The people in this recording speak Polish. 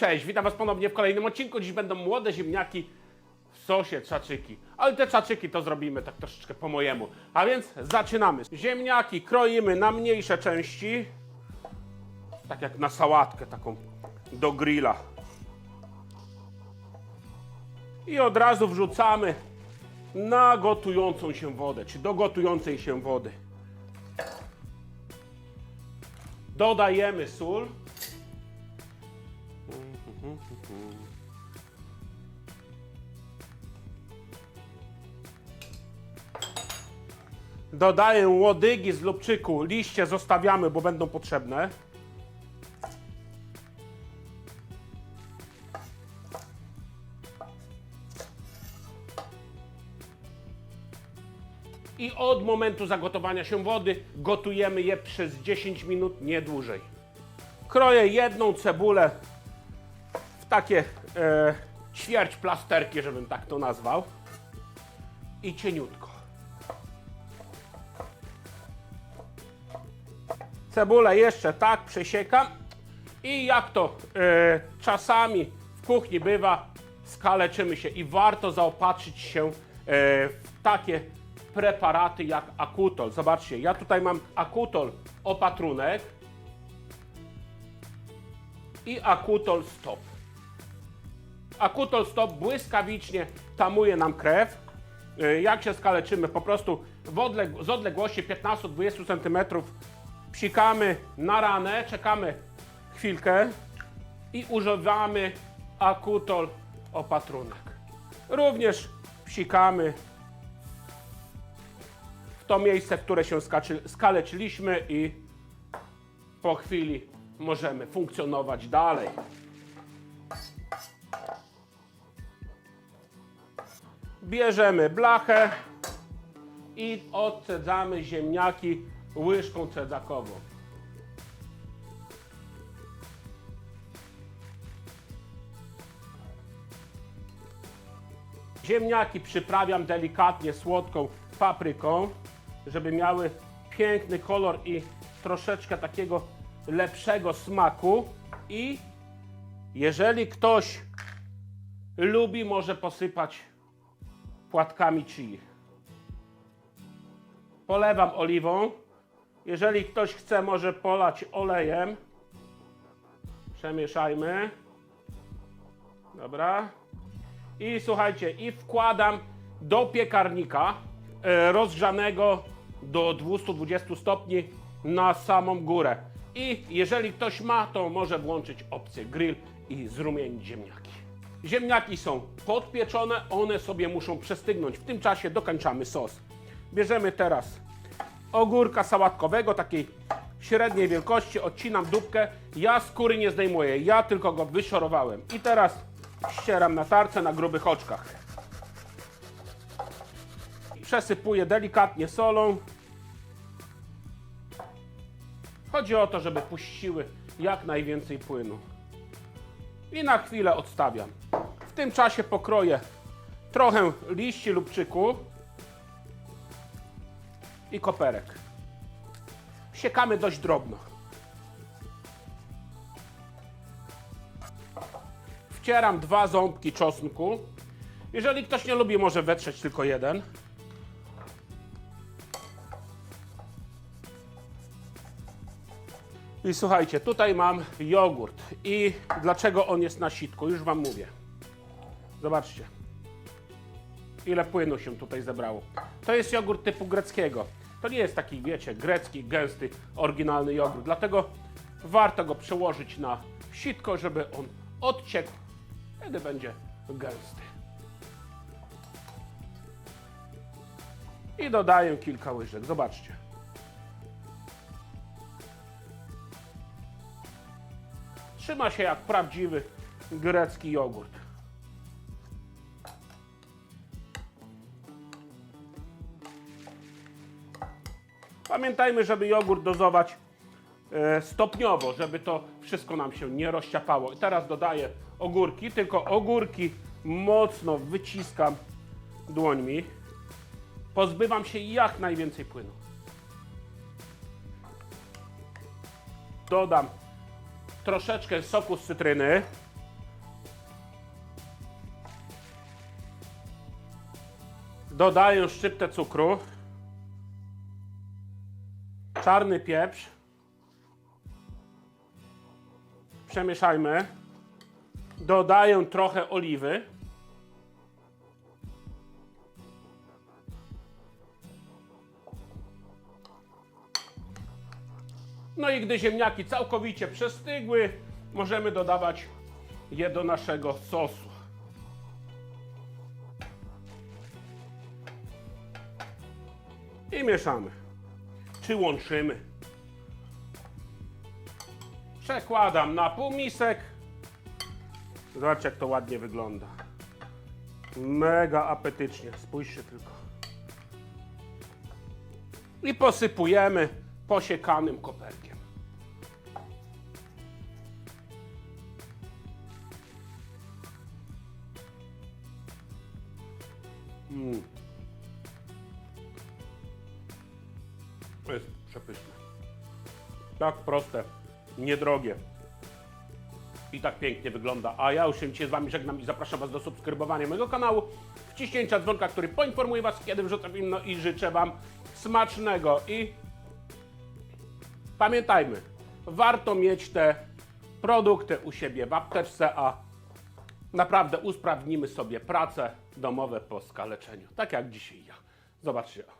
Cześć, witam Was ponownie w kolejnym odcinku. Dziś będą młode ziemniaki w sosie czaczyki. Ale te czaczyki to zrobimy tak troszeczkę po mojemu. A więc zaczynamy. Ziemniaki kroimy na mniejsze części. Tak jak na sałatkę taką do grilla. I od razu wrzucamy na gotującą się wodę, czy do gotującej się wody. Dodajemy sól. Dodaję łodygi z lubczyku. Liście zostawiamy, bo będą potrzebne. I od momentu zagotowania się wody gotujemy je przez 10 minut, nie dłużej. Kroję jedną cebulę takie e, ćwierć plasterki, żebym tak to nazwał. I cieniutko. Cebulę jeszcze tak przesiekam i jak to e, czasami w kuchni bywa, skaleczymy się i warto zaopatrzyć się e, w takie preparaty jak Akutol. Zobaczcie, ja tutaj mam Akutol opatrunek i Akutol Stop. Akutol Stop błyskawicznie tamuje nam krew. E, Jak się skaleczymy, po prostu z odległości 15-20 cm psikamy na ranę, czekamy chwilkę i używamy Akutol opatrunek. Również psikamy w to miejsce, w które się skaleczyliśmy i po chwili możemy funkcjonować dalej. Bierzemy blachę i odcedzamy ziemniaki łyżką cedzakową. Ziemniaki przyprawiam delikatnie słodką papryką, żeby miały piękny kolor i troszeczkę takiego lepszego smaku. I jeżeli ktoś lubi, może posypać płatkami chili. Polewam oliwą. Jeżeli ktoś chce, może polać olejem. Przemieszajmy. Dobra. I słuchajcie, i wkładam do piekarnika e, rozgrzanego do 220 stopni na samą górę. I jeżeli ktoś ma, to może włączyć opcję grill i zrumienić ziemniaki. Ziemniaki są podpieczone, one sobie muszą przestygnąć. W tym czasie dokończamy sos. Bierzemy teraz ogórka sałatkowego, takiej średniej wielkości, odcinam dupkę. Ja skóry nie zdejmuję, ja tylko go wyszorowałem. I teraz ścieram na tarce na grubych oczkach. Przesypuję delikatnie solą. Chodzi o to, żeby puściły jak najwięcej płynu. I na chwilę odstawiam. Tym czasie pokroję trochę liści lubczyku i koperek. Siekamy dość drobno. Wcieram dwa ząbki czosnku. Jeżeli ktoś nie lubi, może wetrzeć tylko jeden. I słuchajcie, tutaj mam jogurt. I dlaczego on jest na sitku? Już Wam mówię. Zobaczcie. Ile płynu się tutaj zebrało. To jest jogurt typu greckiego. To nie jest taki, wiecie, grecki, gęsty, oryginalny jogurt. Dlatego warto go przełożyć na sitko, żeby on odciekł. Wtedy będzie gęsty. I dodaję kilka łyżek. Zobaczcie. Trzyma się jak prawdziwy grecki jogurt. Pamiętajmy, żeby jogurt dozować e, stopniowo, żeby to wszystko nam się nie rozciapało. I teraz dodaję ogórki, tylko ogórki mocno wyciskam dłońmi. Pozbywam się jak najwięcej płynu. Dodam troszeczkę soku z cytryny. Dodaję szczyptę cukru. Czarny pieprz. Przemieszajmy. Dodaję trochę oliwy. No i gdy ziemniaki całkowicie przestygły, możemy dodawać je do naszego sosu. I mieszamy. Czy łączymy. Przekładam na półmisek. Zobaczcie, jak to ładnie wygląda. Mega apetycznie. Spójrzcie tylko. I posypujemy posiekanym koperkiem. Mm. To jest przepyszne. Tak proste, niedrogie. I tak pięknie wygląda. A ja już się dzisiaj z Wami żegnam i zapraszam Was do subskrybowania mojego kanału, wciśnięcia dzwonka, który poinformuje Was, kiedy wrzucam film, no i życzę Wam smacznego. I pamiętajmy, warto mieć te produkty u siebie w apteczce, a naprawdę usprawnimy sobie pracę domowe po skaleczeniu. Tak jak dzisiaj ja. Zobaczcie.